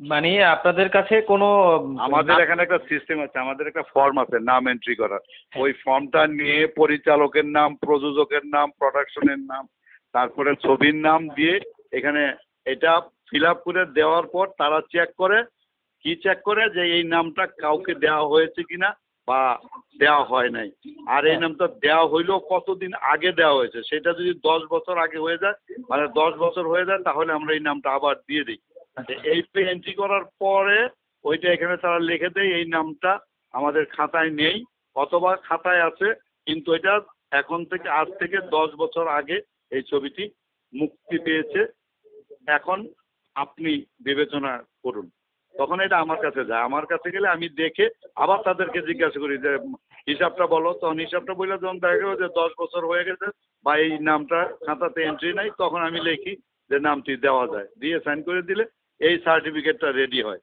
মানে আপনাদের কাছে কোনো আমাদের এখানে একটা সিস্টেম আছে আমাদের একটা ফর্ম আছে নাম এন্ট্রি করার। ওই ফর্মটা নিয়ে পরিচালকের নাম প্রযোজকের নাম প্রোডাকশনের নাম তারপরে ছবির নাম দিয়ে এখানে এটা ফিল আপ করে দেওয়ার পর তারা চেক করে কি চেক করে যে এই নামটা কাউকে দেওয়া হয়েছে কিনা বা দেওয়া হয় নাই। আর এই নামটা দেওয়া হইলেও কতদিন আগে দেওয়া হয়েছে সেটা যদি দশ বছর আগে হয়ে যায় মানে দশ বছর হয়ে যায় তাহলে আমরা এই নামটা আবার দিয়ে দিই। এই এন্ট্রি করার পরে ওইটা এখানে তারা লিখে দেয়, এই নামটা আমাদের খাতায় নেই, অথবা খাতায় আছে, কিন্তু এটা এখন থেকে আজ থেকে দশ বছর আগে এই ছবিটি মুক্তি পেয়েছে। এখন আপনি বিবেচনা করুন। তখন এটা আমার কাছে যায়। আমার কাছে গেলে আমি দেখে আবার তাদেরকে জিজ্ঞাসা করি যে, হিসাবটা বলো। তখন হিসাবটা বললে যখন দেখা গেলো যে দশ বছর হয়ে গেছে বা এই নামটা খাতাতে এন্ট্রি নাই, তখন আমি লিখি যে নামটি দেওয়া যায়। দিয়ে সাইন করে দিলে এই সার্টিফিকেটটা রেডি হয়।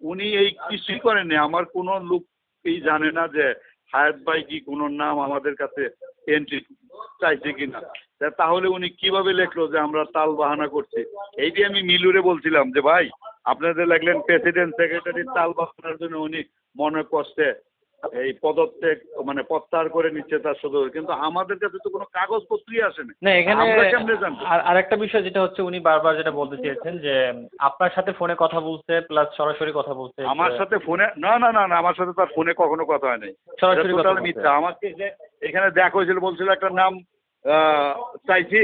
উনি এই কিছুই করেননি। আমার কোনো লোকই জানে না যে হায়াত ভাই কি কোনো নাম আমাদের কাছে এন্ট্রি চাইছে কিনা। তা তাহলে উনি কীভাবে লেখলো যে আমরা তাল বাহানা করছি? এইটি আমি মিলুরে বলছিলাম যে, ভাই, আপনাদের লাগলেন প্রেসিডেন্ট সেক্রেটারি তাল বাহানার জন্য উনি মনে কষ্টে এই পদত্যাগ মানে প্রত্যাহার করে নিচ্ছে তার শুধু কিন্তু আমাদের কাছে তো কোনো কাগজপত্রই আসেনি না। এখানে আর একটা বিষয় যেটা হচ্ছে উনি বারবার যেটা বলতে চেয়েছেন যে আপনার সাথে ফোনে কথা বলছে প্লাস সরাসরি কথা বলছে। আমার সাথে ফোনে না না না না আমার সাথে তার ফোনে কখনো কথা হয় নাই সরাসরি কথা মিথ্যা। আমাকে যে এখানে দেখা হয়েছিল বলছিল একটা নাম চাইছি।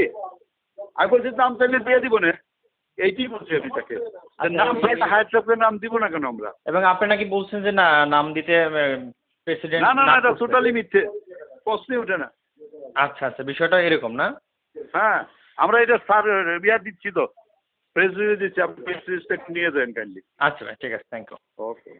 আমি বলছি নাম চাইলে দিয়ে দিব না। এইটাই বলছি আমি তাকে। যে নাম হায়ার নাম দিব না কেন আমরা? এবং আপনি নাকি বলছেন যে না নাম দিতে প্রেসিডেন্ট না না না এটা টোটালি মিথ্যে। প্রশ্নই ওঠে না। আচ্ছা আচ্ছা বিষয়টা এরকম না? হ্যাঁ আমরা এটা স্যার ইয়া দিচ্ছি তো। প্রেস রিলিজ দিচ্ছি আপনি প্রেস রিলিজটা নিয়ে যান কাইন্ডলি আচ্ছা ভাই ঠিক আছে থ্যাংক ইউ ওকে